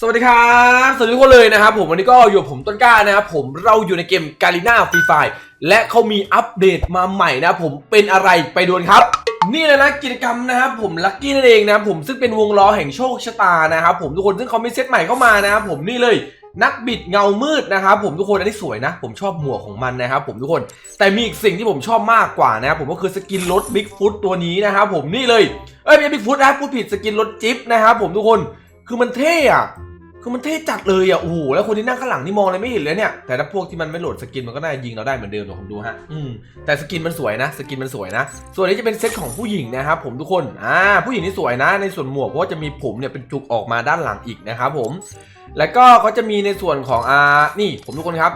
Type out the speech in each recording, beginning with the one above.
สวัสดีครับ สวัสดีทุกคนเลยนะครับผมวันนี้ก็อยู่ผมต้นกล้านะครับผมเราอยู่ในเกมกาลิน่าฟรีไฟและเขามีอัปเดตมาใหม่นะครับผมเป็นอะไรไปดูกันครับ นี่เลยนะกิจกรรมนะครับผมลัคกี้นั่นเองนะครับผมซึ่งเป็นวงล้อแห่งโชคชะตานะครับผมทุกคนซึ่งเขามีเซตใหม่เข้ามานะครับผมนี่เลยนักบิดเงามืดนะครับผมทุกคนอันนี้สวยนะ ผมชอบหมวกของมันนะครับผมทุกคนแต่มีอีกสิ่งที่ผมชอบมากกว่านะครับผมก็คือสกินรถบิ๊กฟุตตัวนี้นะครับผมนี่เลยเอ้ยไม่ใช่บิ๊กฟุตนะพูดผิดสกินรถจิ๊บนะครับผมทุกคนคือมันเท่อะ คือมันเท่จัดเลยอะ โอ้โห แล้วคนที่นั่งข้างหลังนี่มองอะไรไม่เห็นเลยเนี่ย แต่ถ้าพวกที่มันไม่โหลดสกินมันก็ได้ยิงเราได้เหมือนเดิมเดี๋ยวผมดูฮะ อืม แต่สกินมันสวยนะ สกินมันสวยนะ ส่วนนี้จะเป็นเซตของผู้หญิงนะครับผมทุกคน อ่า ผู้หญิงนี่สวยนะ ในส่วนหมวกเพราะว่าจะมีผมเนี่ยเป็นจุกออกมาด้านหลังอีกนะครับผม แล้วก็เขาจะมีในส่วนของอ่า นี่ผมทุกคนครับ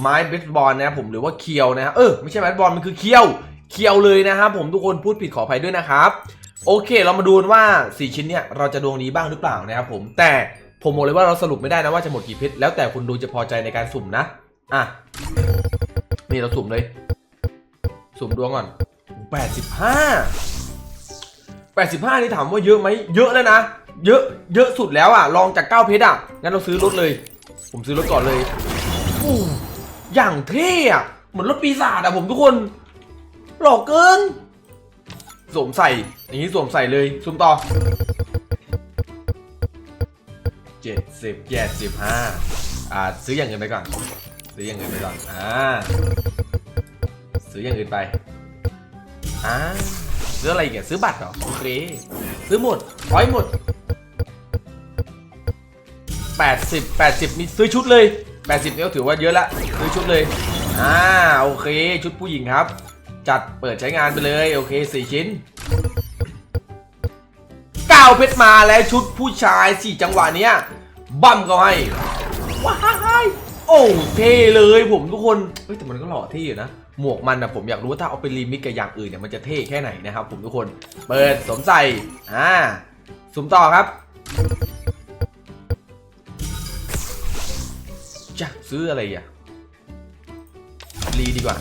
ไม้เบสบอลนะครับผม หรือว่าเคียวนะ เออ ไม่ใช่ไม้เบสบอลมันคือเคียว เคียวเลยนะครับผมทุกคนพูดผิดขออภัยด้วยนะครับ โอเค เรามาดูกันว่า4ชิ้นเนี่ยเราจะดวงดีบ้างหรือเปล่านะครับผม แต่ ผมบอกเลยว่าเราสรุปไม่ได้นะว่าจะหมดกี่เพชรแล้วแต่คุณดูจะพอใจในการสุ่มนะ อะ นี่เราสุ่มเลย สุ่มดวงก่อน85 85นี่ถามว่าเยอะไหมเยอะแล้วนะ เยอะ เยอะสุดแล้วอะ ลองจาก9เพชรอะ งั้นเราซื้อรถเลย ผมซื้อรถก่อนเลยอู้อย่างเท่อะเหมือนรถปีศาจอะผมทุกคน หล่อเกินสวมใส่ อย่างนี้สวมใส่เลยซุ่มต่อ เจ็ดสิบแปดสิบห้าอ่าซื้ออย่างอื่นไปก่อน ซื้ออย่างอื่นไปก่อน อ่า ซื้ออย่างอื่นไป อ่า ซื้ออะไรอีกอะซื้อบัตรเหรอ โอเค ซื้อหมดร้อยหมด80 80มีซื้อชุดเลย80เนี่ยถือว่าเยอะละ ซื้อชุดเลย อ่า โอเค ชุดผู้หญิงครับ จัดเปิดใช้งานไปเลย โอเค4ชิ้น เพชรมาแล้วชุดผู้ชาย4จังหวะเนี้ยบั้มก็ให้ว้ายโอ้เท่เลยผมทุกคนเฮ้ยแต่มันก็หล่อเท่อยู่นะหมวกมันนะผมอยากรู้ว่าถ้าเอาไปรีมิกกับอย่างอื่นเนี่ยมันจะเท่แค่ไหนนะครับผมทุกคนเปิดสวมใส่อ่าสมต่อครับจะซื้ออะไรอะรีดีกว่า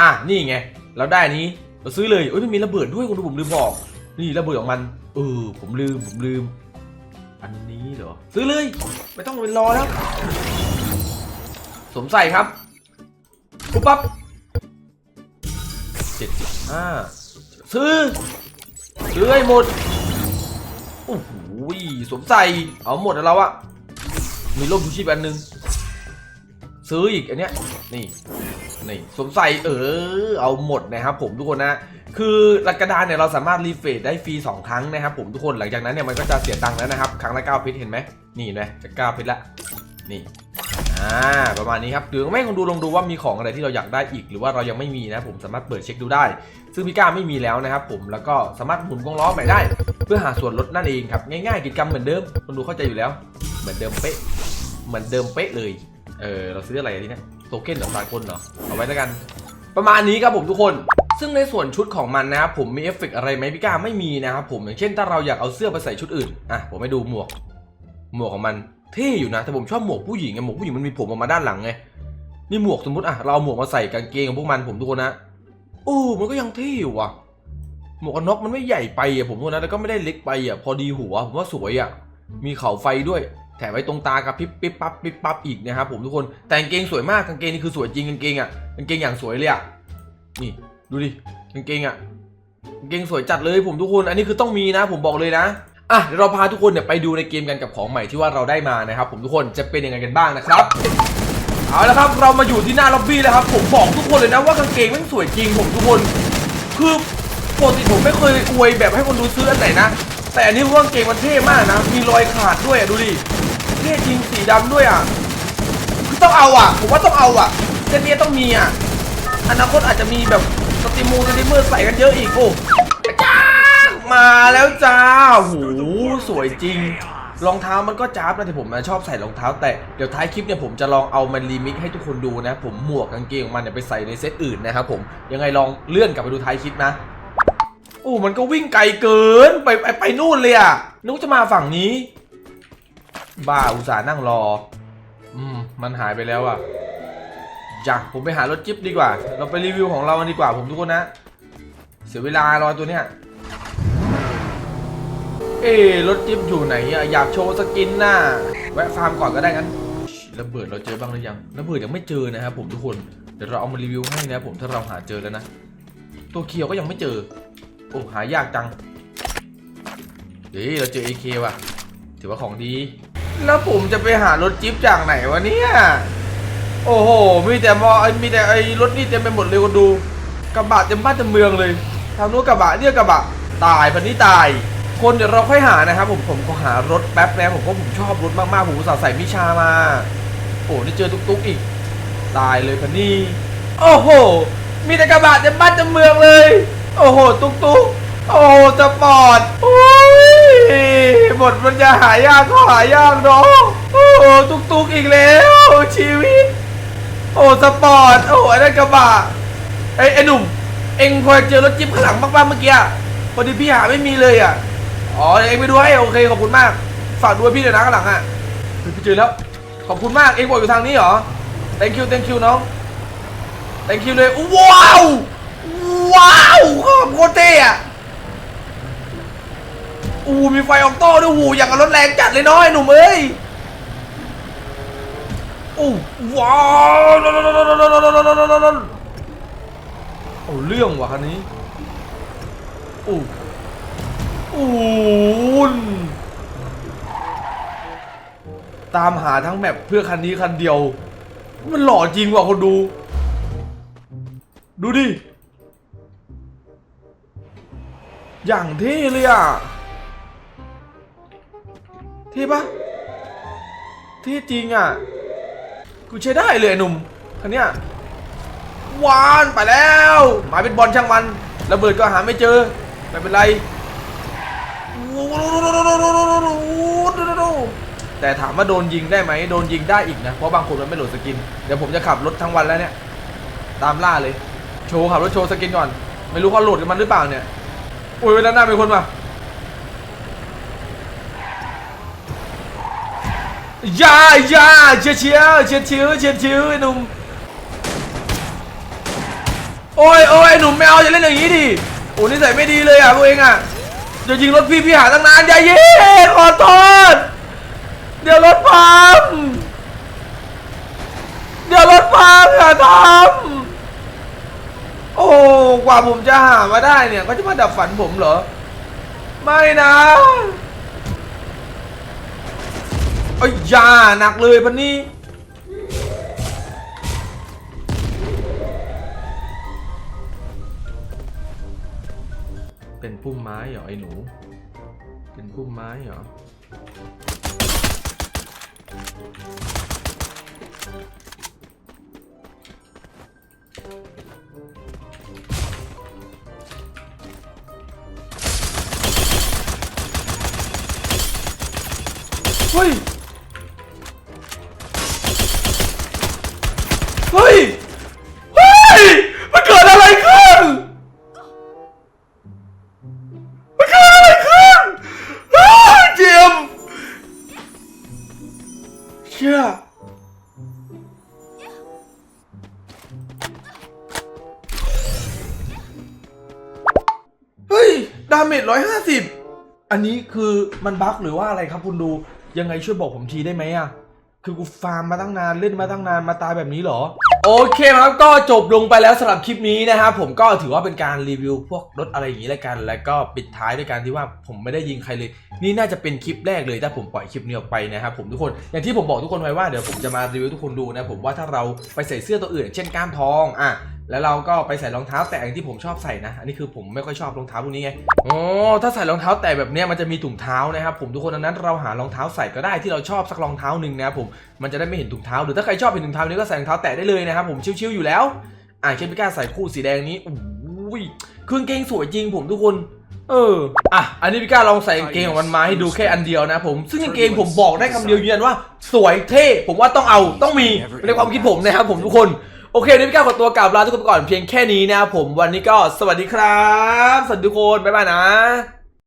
อะนี่ไง เราได้นี้เราซื้อเลยเอ้ยมันมีระเบิดด้วยคุณดูผมลืมบอก นี่ระเบิดของมันเออผมลืมผมลืม อันนี้เหรอซื้อเลย ไม่ต้องไปรอแล้วสวมใส่ครับปุ๊บปั๊บเจ็ดสิบห้าซื้อซื้อให้หมดโอ้โหสวมใส่เอาหมดแล้วเราอะมีร่มชูชีพอันหนึง ซื้ออีกอันเนี้ยนี่นี่สวมใส่เออ เอาหมดนะครับผมทุกคนนะ คือหลักกระดานเนี่ยเราสามารถรีเฟรชได้ฟรี2 ครั้งนะครับผมทุกคนหลังจากนั้นเนี่ยมันก็จะเสียตังค์แล้วนะครับ ครั้งละ9เพชรเห็นไหมนี่เห็นไหมจะ9เพชรละนี่อ่าประมาณนี้ครับหรือไม่คนดูลองดูว่ามีของอะไรที่เราอยากได้อีก หรือว่าเรายังไม่มีนะผมสามารถเปิดเช็คดูได้ ซึ่งพี่ก้าไม่มีแล้วนะครับผมแล้วก็สามารถหมุนวงล้อใหม่ได้ เพื่อหาส่วนลดนั่นเองครับง่ายๆกิจกรรมเหมือนเดิมคนดูเข้าใจอยู่แล้ว เหมือนเดิมเป๊ะเหมือนเดิมเป๊ะเลยเออเราซื้ออะไรทีเนี้ยโทเค็นหรอสากลเหรอเอาไว้แล้วกัน ประมาณนี้ครับผมทุกคน ซึ่งในส่วนชุดของมันนะครับผมมีเอฟเฟกอะไรไหมพี่ก้าไม่มีนะครับผมอย่างเช่นถ้าเราอยากเอาเสื้อไปใส่ชุดอื่นอะผมให้ดูหมวก หมวกของมันเท่อยู่นะแต่ผมชอบหมวกผู้หญิงไงหมวกผู้หญิงมันมีผมออกมาด้านหลังไงนี่หมวกสมมติอะเราเอาหมวกมาใส่กางเกงของพวกมันผมทุกคนนะโอ้มันก็ยังเท่อยู่ว่ะหมวกกันน็อกมันไม่ใหญ่ไปอะผมว่านะแล้วก็ไม่ได้เล็กไปอะพอดีหัวผมว่าสวยอะมีเข่าไฟด้วยแถมไว้ตรงตากับพริบปิ๊บปั๊บปิ๊บปั๊บอีกนะครับผมทุกคนแต่กางเกงสวยมากกางเกงนี่คือสวยจริงกางเกงอะกางเกงอย่างสวยเลยอะนี่ ดูดิกางเกงอะกางเกงสวยจัดเลยผมทุกคน อันนี้คือต้องมีนะ ผมบอกเลยนะอะเดี๋ยวเราพาทุกคนเนี่ยไปดูในเกมกันกับของใหม่ที่ว่าเราได้มานะครับ ผมทุกคนจะเป็นยังไงกันบ้างนะครับเอาละครับเรามาอยู่ที่หน้าล็อบบี้แล้วครับ ผมบอกทุกคนเลยนะว่ากางเกงมันสวยจริงผมทุกคนคือปกติผมไม่เคยอวยแบบให้คนดูซื้ออันไหนนะ แต่อันนี้ว่ากางเกงมันเท่มากนะ มีรอยขาดด้วยอะดูดิเท่จริงสีดำด้วยอะคือต้องเอาอะ ผมว่าต้องเอาอะเส้นนี้ต้องมีอะอนาคตอาจจะมีแบบ สตรีมมูสตรีมเมอร์ใส่กันเยอะอีกโอ้จ้ามาแล้วจ้าโหสวยจริง รองเท้ามันก็จ้าบนะแต่ผมนะชอบใส่รองเท้า แต่เดี๋ยวท้ายคลิปเนี่ยผมจะลองเอามันรีมิกให้ทุกคนดูนะ ผมหมวกกางเกงของมันเนี่ยไปใส่ในเซตอื่นนะครับผมยังไงลองเลื่อนกลับไปดูท้ายคลิปนะโอ้มันก็วิ่งไกลเกินไปไปไปนู่นเลยอะนึกจะมาฝั่งนี้ บ้าอุตส่าห์นั่งรอ อืม มันหายไปแล้วอะ จ้ะผมไปหารถจิ๊บดีกว่า เราไปรีวิวของเราดีกว่าผมทุกคนนะ เสียเวลารอตัวเนี้ย เอ๊รถจิ๊บอยู่ไหนอะอยากโชว์สกินน่ะแวะฟาร์มก่อนก็ได้งั้นระเบิดเราเจอบ้างหรือยังระเบิดยังไม่เจอนะครับผมทุกคนเดี๋ยวเราเอามารีวิวให้นะผมถ้าเราหาเจอแล้วนะตัวเคียวก็ยังไม่เจอ โอ้หายากจังเฮ้ยเราเจอ AK ว่ะ ถือว่าของดี แล้วผมจะไปหารถจิ๊บจากไหนวะเนี่ย โอ้โห มีแต่มอไอ้มีแต่ไอ้รถนี่เต็มไปหมดเลยคนดู กระบะเต็มบ้านเต็มเมืองเลย ทางนู้นกระบะเนี่ยกระบะ ตายพันนี้ตาย คนเดี๋ยวเราค่อยหานะครับผม ผมก็หารถแป๊บนะผมเพราะผมชอบรถมากๆ ผมอุตส่าห์ใส่มิชามา โอ้นี่เจอตุ๊กๆอีก ตายเลยพันนี้ โอ้โห มีแต่กระบะเต็มบ้านเต็มเมืองเลย โอ้โห ตุ๊กๆ โอ้โหสปอร์ตโอ้ยหมดมันจะหายากก็หายากเนาะโอ้โห ตุ๊กๆ อีกแล้วชีวิต โอ้สปอร์ตโอ้ไอ้นั่นกระบะไอ้ไอ้หนุ่ม เอ็งพอเจอรถจิ๊บข้างหลังบ้างๆเมื่อกี้อะพอดีพี่หาไม่มีเลยอะอ๋อเดี๋ยวเอ็งไปดูให้โอเคขอบคุณมากฝากดูให้พี่ด้วยนะข้างหลังอะเฮ้ยพี่เจอแล้ว ขอบคุณมากเอ็งบอกอยู่ทางนี้เหรอ thank you thank you น้อง thank you เลยว้าวว้าวขอบโคตรเท่อะอู้มีไฟออกโต้ด้วยหูอย่างกับรถแรงจัดเลยน้อยหนุ่มเอ้ย โอ้ว้าวโอ้เรื่องว่ะคันนี้โอ้โอ้ตามหาทั้งแมปเพื่อคันนี้คันเดียว มันหล่อจริงว่ะคนดู ดูดิ อย่างเท่เลยอะ เท่ปะที่จริงอะ กูใช้ได้เลยหนุ่มคันเนี้ยวานไปแล้วหมายเป็นบอลช่างมันระเบิดก็หาไม่เจอไม่เป็นไรแต่ถามว่าโดนยิงได้ไหมโดนยิงได้อีกนะเพราะบางคนมันไม่โหลดสกินเดี๋ยวผมจะขับรถทั้งวันแล้วเนี่ยตามล่าเลย โชว์ขับรถโชว์สกินก่อน ไม่รู้เขาโหลดกันมันหรือเปล่าเนี่ยโอ้ยด้านหน้ามีคนมา อย่าอย่าเชียร์เชียร์เชียร์เชียเชียร์เชียไอ้หนุ่มโอ้ยโอ้ยหนุ่มไม่เอาอย่าเล่นอย่างนี้ดิโอ้นิสัยไม่ดีเลยอะพวกเองอะจะยิงรถพี่พี่หาตั้งนานอย่ายิงขอโทษเดี๋ยวรถพังเดี๋ยวรถพังอย่าทำโอ้กว่าผมจะหามาได้เนี่ยก็จะมาดับฝันผมเหรอ ไม่นะ เอ้ยยาหนักเลยพันนี้เป็นพุ่มไม้เหรอไอ้หนู เป็นพุ่มไม้เหรอเฮ้ย ชื่อเฮ้ย ดาเมจร้อยห้าสิบอันนี้คือมันบั๊กหรือว่าอะไรครับคุณดูยังไงช่วยบอกผมทีได้ไหมอะ คือกูฟาร์มมาตั้งนานเล่นมาตั้งนานมาตายแบบนี้เหรอ โอเคครับก็จบลงไปแล้วสำหรับคลิปนี้นะครับผมก็ถือว่าเป็นการรีวิวพวกรถอะไรอย่างนี้แล้วกัน แล้วก็ปิดท้ายด้วยการที่ว่าผมไม่ได้ยิงใครเลย นี่น่าจะเป็นคลิปแรกเลยถ้าผมปล่อยคลิปนี้ออกไปนะครับผมทุกคนอย่างที่ผมบอกทุกคนไว้ว่าเดี๋ยวผมจะมารีวิวทุกคนดูนะผมว่าถ้าเราไปใส่เสื้อตัวอื่น เช่นก้านทองอะ แล้วเราก็ไปใส่รองเท้าแตะอย่างที่ผมชอบใส่นะ อันนี้คือผมไม่ค่อยชอบรองเท้าพวกนี้ไงอ๋อถ้าใส่รองเท้าแตะแบบเนี้ยมันจะมีถุงเท้านะครับผมทุกคนดังนั้นเราหารองเท้าใส่ก็ได้ที่เราชอบสักรองเท้าหนึ่งนะครับผมมันจะได้ไม่เห็นถุงเท้าหรือถ้าใครชอบเห็นถุงเท้านี้ก็ใส่รองเท้าแตะได้เลยนะครับผมชิวๆอยู่แล้ว อ่าเช่นพี่ก้าใส่คู่สีแดงนี้อุ้ยเครื่องเกงสวยจริงผมทุกคนเออ อะ อันนี้พี่ก้าลองใส่กางเกงของมันมาให้ดูแค่อันเดียวนะผม ซึ่งกางเกงผมบอกได้คำเดียวยืนยันว่า สวยเท่ ผมว่าต้องเอา ต้องมี ในความคิดผมนะครับผมทุกคน โอเคนี่พี่ก้าขอตัวกลับลาทุกคนก่อนเพียงแค่นี้นะครับผมวันนี้ก็สวัสดีครับ สวัสดีทุกคน บ๊ายบายนะ